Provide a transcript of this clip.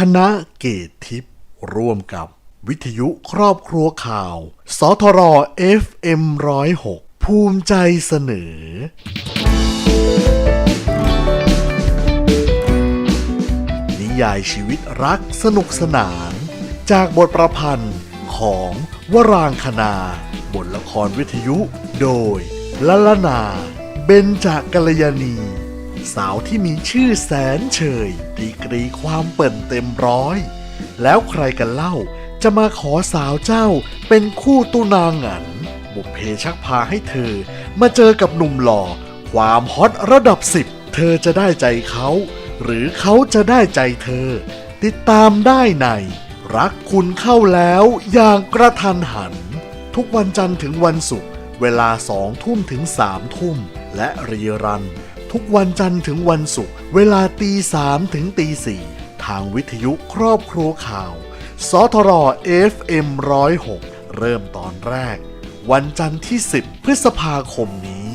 คณะเกตทิพย์ร่วมกับวิทยุครอบครัวข่าว สทร FM 106 ภูมิใจเสนอ นิยายชีวิตรักสนุกสนาน จากบทประพันธ์ของวรางคณา บทละครวิทยุโดยละละนา เบญจกัลยาณี สาวที่มีชื่อแสนเฉย ดีกรีความเปิ่นเต็มร้อย แล้วใครกันเล่าจะมาขอสาวเจ้าเป็นคู่ตุนางหงัน บุพเพชักพาให้เธอ มาเจอกับหนุ่มหล่อ ความฮอตระดับสิบเธอจะได้ใจเขา หรือเขาจะได้ใจเธอ ติดตามได้ใน รักคุณเข้าแล้วอย่างกระทันหัน ทุกวันจันทร์ถึงวันศุกร์เวลาสองทุ่มถึงสามทุ่ม และรีรัน ทุกวันจันทร์ถึงวันศุกร์เวลาตีสามถึงตีสี่ทางวิทยุครอบครัวข่าว สทร FM 106 เริ่มตอนแรก วันจันทร์ที่ 10 พฤษภาคมนี้